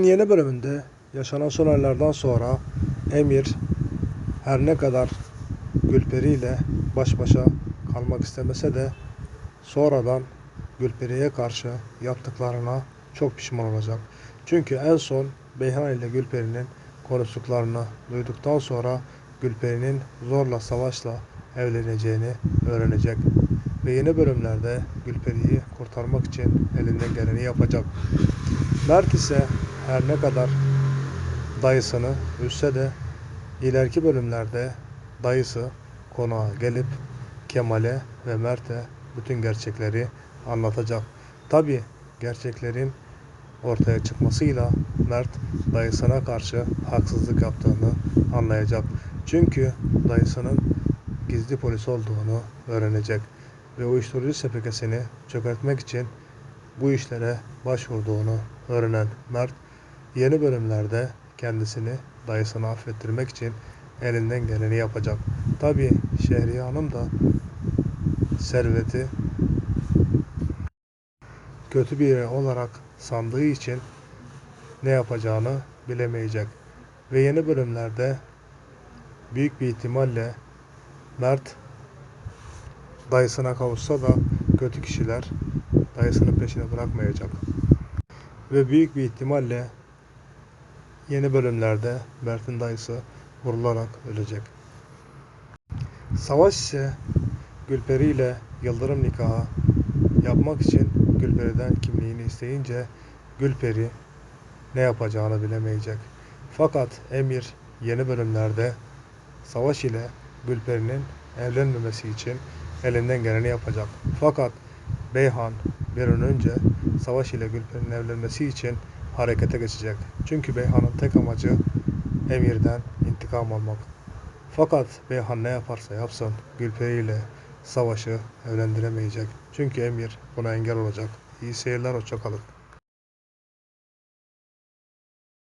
Yeni bölümünde yaşanan son olaylardan sonra Emir her ne kadar Gülperi ile baş başa kalmak istemese de sonradan Gülperi'ye karşı yaptıklarına çok pişman olacak. Çünkü en son Beyhan ile Gülperi'nin konuştuklarını duyduktan sonra Gülperi'nin zorla savaşla evleneceğini öğrenecek. Ve yeni bölümlerde Gülperi'yi kurtarmak için elinden geleni yapacak. Mert ise her ne kadar dayısını üzse de ileriki bölümlerde dayısı konağa gelip Kemal'e ve Mert'e bütün gerçekleri anlatacak. Tabi gerçeklerin ortaya çıkmasıyla Mert dayısına karşı haksızlık yaptığını anlayacak. Çünkü dayısının gizli polis olduğunu öğrenecek ve uyuşturucu sepikesini çökertmek için bu işlere başvurduğunu öğrenen Mert yeni bölümlerde kendisini dayısını affettirmek için elinden geleni yapacak. Tabi Şehriye Hanım da serveti kötü biri olarak sandığı için ne yapacağını bilemeyecek. Ve yeni bölümlerde büyük bir ihtimalle Mert dayısına kavuşsa da kötü kişiler dayısının peşini bırakmayacak. Ve büyük bir ihtimalle yeni bölümlerde Mert'in dayısı vurularak ölecek. Savaş ise Gülperi ile Yıldırım nikahı yapmak için Gülperi'den kimliğini isteyince Gülperi ne yapacağını bilemeyecek. Fakat Emir yeni bölümlerde Savaş ile Gülperi'nin evlenmemesi için elinden geleni yapacak. Fakat Beyhan bir an önce Savaş ile Gülperi'nin evlenmesi için harekete geçecek. Çünkü Beyhan'ın tek amacı Emir'den intikam almak. Fakat Beyhan ne yaparsa yapsın Gülperi ile Savaş'ı evlendiremeyecek. Çünkü Emir buna engel olacak. İyi seyirler, hoşça kalın.